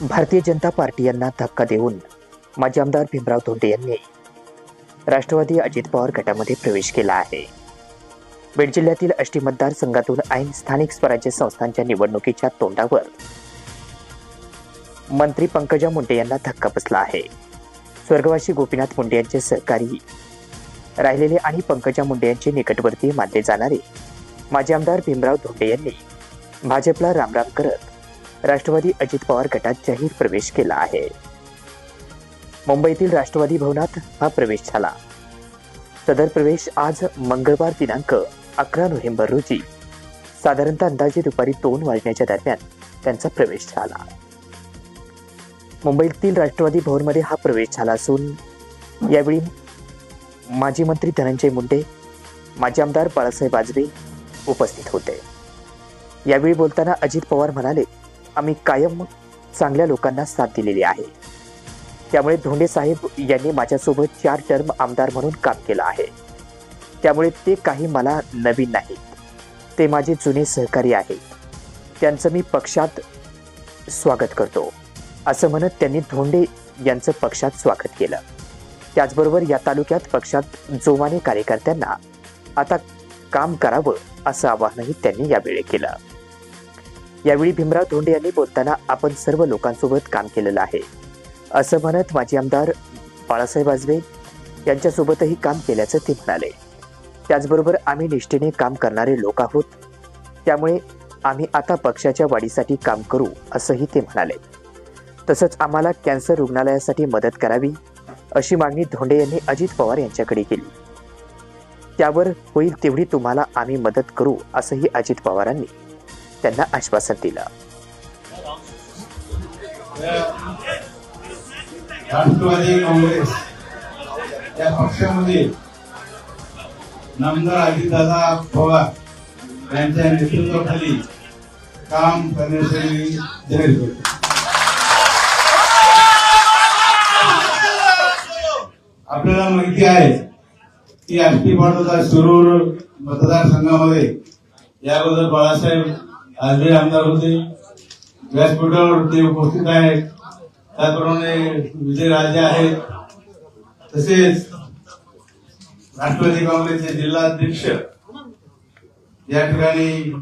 Bharatiya Janata party यांना धक्का देऊन माजी आमदार भीमराव धोंडे यांनी राष्ट्रवादी अजित पवार गटामध्ये प्रवेश केला आहे. बीड जिल्ह्यातील अष्टी मतदारसंघातून ऐन स्थानिक स्वराज्य संस्थांच्या निवडणुकीच्या तोंडावर मंत्री पंकजा मुंडे यांना धक्का बसला आहे. स्वर्गवासी गोपीनाथ मुंडे यांचे सहकारी राहिलेले आणि पंकजा मुंडे यांचे निकटवर्ती मानले जाणारे माजी आमदार भीमराव धोंडे यांनी भाजपला रामराम करत राष्ट्रवादी अजित पवार गटात जाहीर प्रवेश केला आहे. मुंबईतील राष्ट्रवादी भवनात हा प्रवेश झाला. सदर प्रवेश आज मंगळवार दिनांक अकरा नोव्हेंबर रोजी. साधारणतः अंदाजे दुपारी दोन वाजण्याच्या दरम्यान त्यांचा प्रवेश झाला. मुंबईतील राष्ट्रवादी भवनमध्ये हा प्रवेश झाला असून यावेळी माजी मंत्री धनंजय मुंडे माजी आमदार बाळासाहेब आजबे उपस्थित होते. यावेळी बोलताना अजित पवार म्हणाले आम्ही कायम चांगल्या लोकांना साथ दिलेली आहे. त्यामुळे धोंडे साहेब यांनी माझ्यासोबत चार टर्म आमदार म्हणून काम केलं आहे. त्यामुळे ते काही मला नवीन नाहीत. ते माझे जुने सहकारी आहेत. त्यांचं मी पक्षात स्वागत करतो. असं म्हणत त्यांनी धोंडे यांचं पक्षात स्वागत केलं. त्याचबरोबर या तालुक्यात पक्षात जोमाने कार्यकर्त्यांना आता काम करावं असं आवाहनही त्यांनी यावेळी केलं. यावेळी भीमराव धोंडे यांनी बोलताना आपण सर्व लोकांसोबत काम केलेलं आहे. असं म्हणत माजी आमदार बाळासाहेब आजबे यांच्यासोबतही काम केल्याचं ते म्हणाले. त्याचबरोबर आम्ही निष्ठेने काम करणारे लोक आहोत. त्यामुळे आम्ही आता पक्षाच्या वाढीसाठी काम करू असंही ते म्हणाले. तसंच आम्हाला कॅन्सर रुग्णालयासाठी मदत करावी अशी मागणी धोंडे यांनी अजित पवार यांच्याकडे केली. त्यावर होईल तेवढी तुम्हाला आम्ही मदत करू असंही अजित पवारांनी त्यांना आश्वासन दिलं. राष्ट्रवादी काँग्रेस या पक्षामध्ये नामदार अजितदादा पवार यांच्या नेतृत्वाखाली काम करण्यासाठी जाहीर करतो आपल्याला माहिती आहे की आष्टी पाटोदा शिरूर मतदारसंघामध्ये याबद्दल बाळासाहेब आजबे आमदार होते व्यासपीठावर ते उपस्थित आहेत. त्याचप्रमाणे विजय राजे आहेत. तसेच राष्ट्रवादी काँग्रेसचे जिल्हाध्यक्ष या ठिकाणी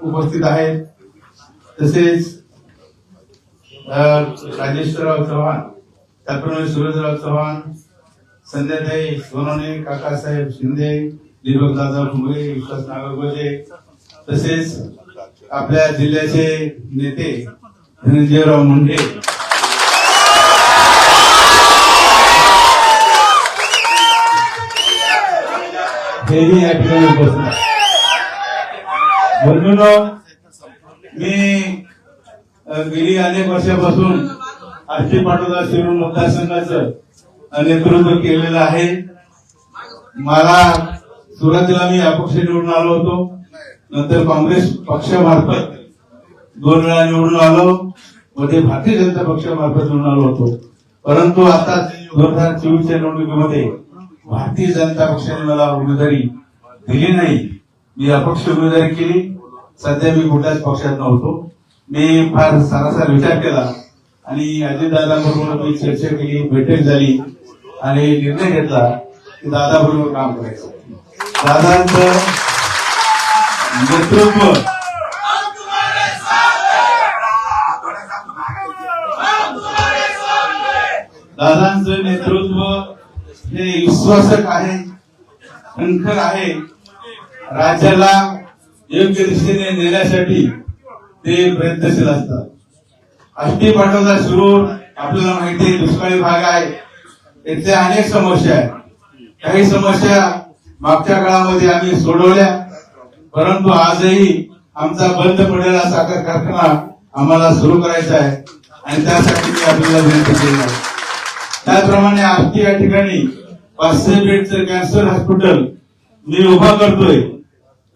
उपस्थित आहेत. तसेच राजेश्वरराव चव्हाण त्याचप्रमाणे सूरजराव चव्हाण संध्याताई सोनवणे काकासाहेब शिंदे दादा भुमरे विश्वास नागरगोजे तसेच आपल्या जिल्ह्याचे नेते धनंजयराव मुंडे. हेही या ठिकाणी उपस्थित म्हणून मी गेली अनेक वर्षापासून आष्टी पाटोदा शिरूर मतदारसंघाचं नेतृत्व केलेलं आहे. मला सुरुवातीला मी अपक्ष निवडून आलो होतो. नंतर काँग्रेस पक्षामार्फत दोन वेळा निवडून आलो. मध्ये भारतीय जनता पक्षामार्फत निवडून आलो होतो. परंतु आता दोन हजार चोवीसच्या निवडणुकीमध्ये भारतीय जनता पक्षाने मला उमेदवारी दिली नाही. मी अपक्ष उमेदवारी केली. सध्या मी कुठल्याच पक्षात नव्हतो. मी फार सारासार विचार केला आणि अजितदादाबरोबर मी चर्चा केली बैठक झाली आणि निर्णय घेतला की दादाबरोबर काम करायचं. दादांचं नेतृत्व. दादांचं नेतृत्व हे विश्वासक आहे खणखर आहे. राज्याला योग्य दिशेने नेण्यासाठी ते प्रयत्नशील असतात. अष्टी पाटोदा सुरू आपल्याला माहिती आहे दुष्काळी भाग आहे. इथे अनेक समस्या आहेत. काही समस्या मागच्या काळामध्ये आम्ही सोडवल्या. परंतु आजही आमचा बंद पडलेला साखर कारखाना आम्हाला सुरू करायचा आहे आणि त्यासाठी मी आपल्याला विनंती केली आहे. त्याचप्रमाणे आष्टी या ठिकाणी पाचशे बेडचं कॅन्सर हॉस्पिटल मी उभा करतोय.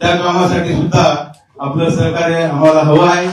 त्या कामासाठी सुद्धा आपलं सहकार्य आम्हाला हवं आहे.